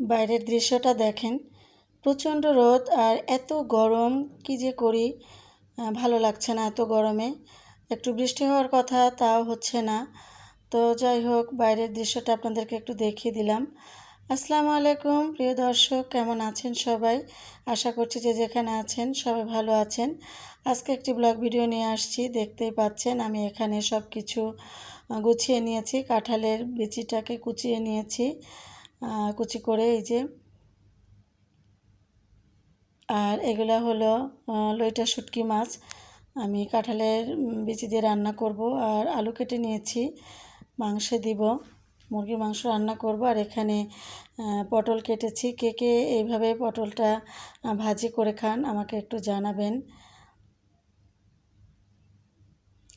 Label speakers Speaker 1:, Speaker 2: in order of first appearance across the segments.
Speaker 1: বাইরের দৃশ্যটা দেখেন। প্রচণ্ড রোদ আর এত গরম, কি যে করি? ভালো লাগছে না এত গরমে। একটু বৃষ্টি হওয়ার কথা, তাও হচ্ছে না। তো যাই হোক, বাইরের দৃশ্যটা আপনাদেরকে একটু দেখিয়ে দিলাম। আসসালামু আলাইকুম, প্রিয় দর্শক, কেমন আছেন সবাই? আশা করছি যে যেখানে আছেন, সবাই ভালো আছেন। আজকে একটি ব্লগ ভিডিও নিয়ে আসছি, দেখতেই পাচ্ছেন আমি এখানে সব কিছু গুছিয়ে নিয়েছি। কাঁঠালের বিচিটাকে কুচিয়ে নিয়েছি। কুচি করে এই যে, আর এগুলো হলো লইটা শুটকি মাছ। আমি কাঁঠালের বিচি দিয়ে রান্না করব, আর আলু কেটে নিয়েছি, মাংসে দিব, মুরগির মাংস রান্না করব, আর এখানে পটল কেটেছি। কে কে এইভাবে পটলটা ভাজি করে খান আমাকে একটু জানাবেন।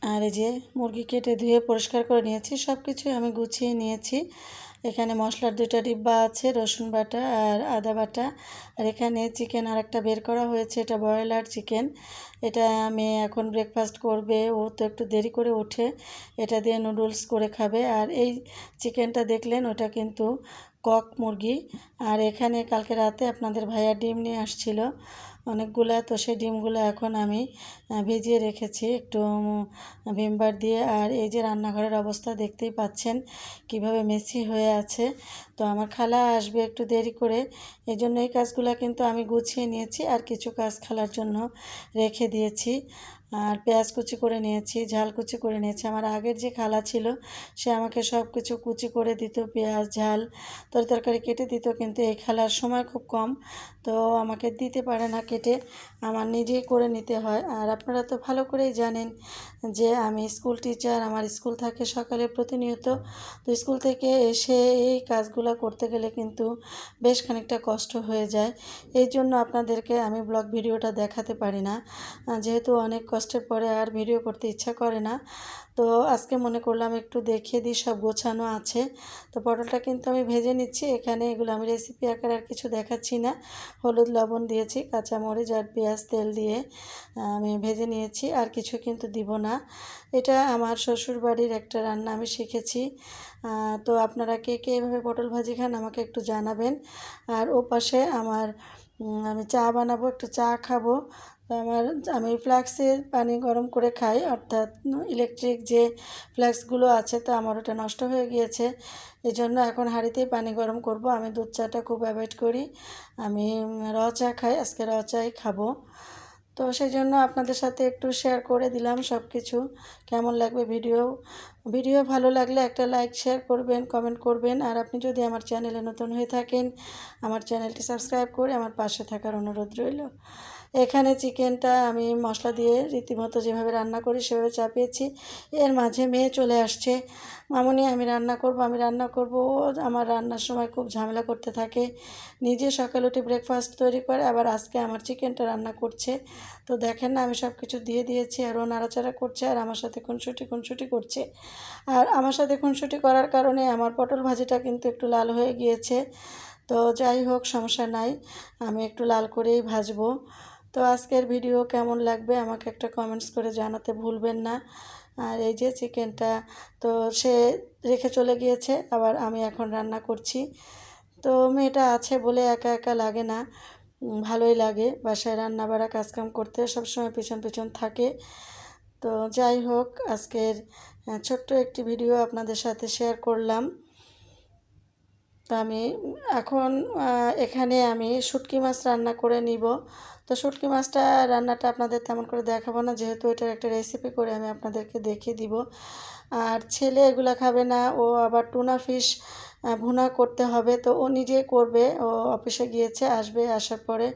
Speaker 1: আর এই যে মুরগি কেটে ধুয়ে পরিষ্কার করে নিয়েছি, সব কিছুই আমি গুছিয়ে নিয়েছি। এখানে মশলার দুটা ডিব্বা আছে, রসুন বাটা আর আদা বাটা। আর এখানে চিকেন আর একটা বের করা হয়েছে, এটা ব্রয়লার চিকেন। এটা আমি এখন ব্রেকফাস্ট করবে, ও তো একটু দেরি করে ওঠে। এটা দিয়ে নুডলস করে খাবে। আর এই চিকেনটা দেখলেন, ওটা কিন্তু কক মুরগি। আর এখানে কালকে রাতে আপনাদের ভাইয়া ডিম নিয়ে আসছিল। অনেকগুলা, তো সেই ডিমগুলো এখন আমি ভিজিয়ে রেখেছি একটু ভিমবার দিয়ে। আর এই যে রান্নাঘরের অবস্থা দেখতেই পাচ্ছেন কীভাবে মেসি হয়ে আছে। তো আমার খালা আসবে একটু দেরি করে এই জন্য এই কাজগুলো কিন্তু আমি গুছিয়ে নিয়েছি আর কিছু কাজ খালার জন্য রেখে দিয়েছি। আর পেঁয়াজ কুচি করে নিয়েছি, ঝাল কুচি করে নিয়েছি। আমার আগের যে খালা ছিল, সে আমাকে সব কিছু কুচি করে দিত, পেঁয়াজ, ঝাল, তরি তরকারি কেটে দিত, কিন্তু এই খালার সময় খুব কম। তো আমাকে দিতে পারে না কেটে, আমার নিজেই করে নিতে হয়। আর আপনারা তো ভালো করেই জানেন যে আমি স্কুল টিচার, আমার স্কুল থাকে সকালে প্রতিনিয়ত। তো স্কুল থেকে এসে এই কাজগুলো করতে গেলে কিন্তু বেশ খানিকটা কষ্ট হয়ে যায়। এই জন্য আপনাদেরকে আমি ব্লগ ভিডিওটা দেখাতে পারি না। যেহেতু অনেক কষ্টের পরে আর ভিডিও করতে ইচ্ছা করে না। তো আজকে মনে করলাম একটু দেখিয়ে দিই, সব গোছানো আছে। তো পটলটা কিন্তু আমি ভেজে নিচ্ছি। এখানে এগুলো আমি রেসিপি আকার আর কিছু দেখাচ্ছি না। হলুদ, লবণ দিয়েছি, কাঁচামরিচ আর পেঁয়াজ, তেল দিয়ে আমি ভেজে নিয়েছি। আর কিছু কিন্তু দিব না। এটা আমার শ্বশুর বাড়ির একটা রান্না, আমি শিখেছি। তো আপনারা কে কে এভাবে পটল ভাজি খান আমাকে একটু জানাবেন। আর ও পাশে আমার আমি চা বানাবো, একটু চা খাব। আমার আমি ফ্লাক্সের পানি গরম করে খাই, অর্থাৎ ইলেকট্রিক যে ফ্লাক্সগুলো আছে, তো আমার ওটা নষ্ট হয়ে গিয়েছে। এই জন্য এখন হাঁড়িতেই পানি গরম করব। আমি দুধ চাটা খুব অ্যাভয়েড করি। আমি র চা খাই, আজকে র চাই খাব। তো সেই জন্য আপনাদের সাথে একটু শেয়ার করে দিলাম সব কিছু কেমন লাগবে ভিডিও ভিডিও ভালো লাগলে একটা লাইক, শেয়ার করবেন কমেন্ট করবেন। আর আপনি যদি আমার চ্যানেলে নতুন হয়ে থাকেন, আমার চ্যানেলটি সাবস্ক্রাইব করে আমার পাশে থাকার অনুরোধ রইল। এখানে চিকেনটা আমি মশলা দিয়ে রীতিমতো যেভাবে রান্না করি, সেভাবে চাপিয়েছি। এর মাঝে মেয়ে চলে আসছে। মামনি, আমি রান্না করব, আমি রান্না করব। আমার রান্নার সময় খুব ঝামেলা করতে থাকে। নিজে সকালে উঠে ব্রেকফাস্ট তৈরি করে, আবার আজকে আমার চিকেনটা রান্না করছে। তো দেখেন না, আমি সব কিছু দিয়ে দিয়েছি, আর ও নাড়াচাড়া করছে, আর আমার সাথে খুনসুটি খুনসুটি করছে। আর আমার সাথে খুনসুটি করার কারণে আমার পটল ভাজিটা কিন্তু একটু লাল হয়ে গিয়েছে। তো যাই হোক, সমস্যা নাই, আমি একটু লাল করেই ভাজবো। তো আজকের ভিডিও কেমন লাগবে আমাকে একটা কমেন্টস করে জানাতে ভুলবেন না। আর এই যে চিকেনটা, তো সে রেখে চলে গিয়েছে, আবার আমি এখন রান্না করছি। তো মেয়েটা আছে বলে একা একা লাগে না ভালোই লাগে। বাসায় রান্না বাড়া কাজকাম করতে সবসময় পিছন পিছন থাকে। তো যাই হোক, আজকের ছোট্ট একটি ভিডিও আপনাদের সাথে শেয়ার করলাম। তো আমি এখন এখানে আমি শুটকি মাছ রান্না করে নিব। তো শুটকি মাছটা রান্নাটা আপনাদের তেমন করে দেখাবো না, যেহেতু এটার একটা রেসিপি করে আমি আপনাদেরকে দেখিয়ে দিব। আর ছেলে এগুলা খাবে না, ও আবার টুনা ফিশ ভুনা করতে হবে। তো ও নিজেই করবে, ও অফিসে গিয়েছে, আসবে, আসার পরে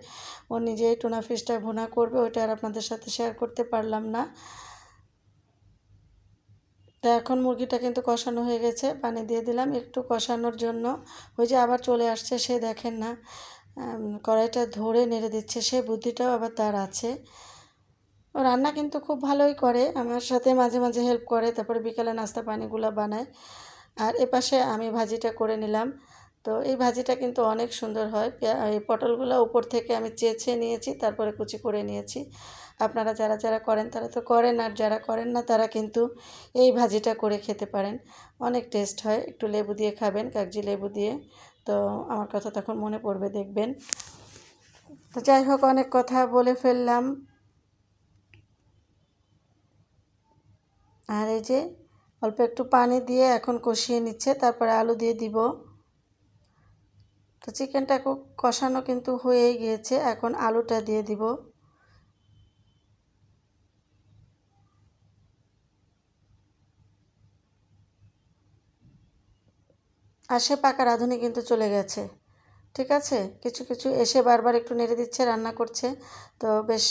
Speaker 1: ও নিজেই টুনা ফিশটা ভুনা করবে। ওইটা আর আপনাদের সাথে শেয়ার করতে পারলাম না। তো এখন মুরগিটা কিন্তু কষানো হয়ে গেছে। পানি দিয়ে দিলাম একটু কষানোর জন্য। ওই যে আবার চলে আসছে, সে দেখেন না। কড়াইটা ধরে নেড়ে দিচ্ছে, সে বুদ্ধিটাও আবার তার আছে। রান্না কিন্তু খুব ভালোই করে, আমার সাথে মাঝে মাঝে হেল্প করে, তারপরে বিকালে নাস্তা পানিগুলো বানায়। আর এপাশে আমি ভাজিটা করে নিলাম। তো এই ভাজিটা কিন্তু অনেক সুন্দর হয়। এই পটলগুলো উপর থেকে আমি চেঁচে নিয়েছি, তারপরে কুচি করে নিয়েছি। আপনারা যারা যারা করেন তারা তো করেন, আর যারা করেন না তারা কিন্তু এই ভাজিটা করে খেতে পারেন। অনেক টেস্ট হয়, একটু লেবু দিয়ে খাবেন, কাগজি লেবু দিয়ে। তো আমার কথা তখন মনে পড়বে, দেখবেন। তো যাই হোক, অনেক কথা বলে ফেললাম। আর এই যে, অল্প একটু পানি দিয়ে এখন কষিয়ে নিচ্ছে, তারপরে আলু দিয়ে দিব। তো চিকেনটা কষানো কিন্তু হয়েই গিয়েছে, এখন আলুটা দিয়ে দিব। আর সে পাকা রাঁধুনি কিন্তু চলে গেছে। ঠিক আছে? কিছু কিছু এসে বারবার একটু নেড়ে দিচ্ছে, রান্না করছে। তো বেশ,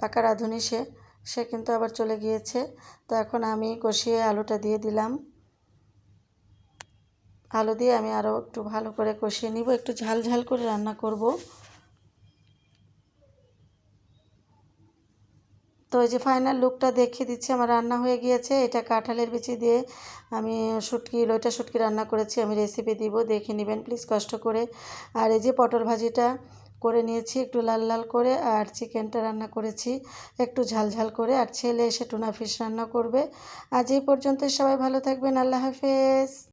Speaker 1: পাকা রাঁধুনি সে। সে কিন্তু আবার চলে গিয়েছে। তো এখন আমি কষিয়ে আলুটা দিয়ে দিলাম। আলু দিয়ে আমি আরও একটু ভালো করে কষিয়ে নিব। একটু ঝাল ঝাল করে রান্না করব। তো এই যে ফাইনাল লুকটা দেখিয়ে দিচ্ছি, আমার রান্না হয়ে গিয়েছে। এটা কাঁঠালের বিচি দিয়ে আমি শুটকি লইটা শুটকি রান্না করেছি, আমি রেসিপি দিব, দেখে নেবেন প্লিজ কষ্ট করে। আর এই যে পটল ভাজিটা করে নিয়েছি, একটু লাল লাল করে, আর চিকেনটা রান্না করেছি, একটু ঝাল ঝাল করে। আর ছেলে এসে টুনা ফিশ রান্না করবে। আজ এই পর্যন্ত সবাই ভালো থাকবেন, আল্লাহ হাফেজ।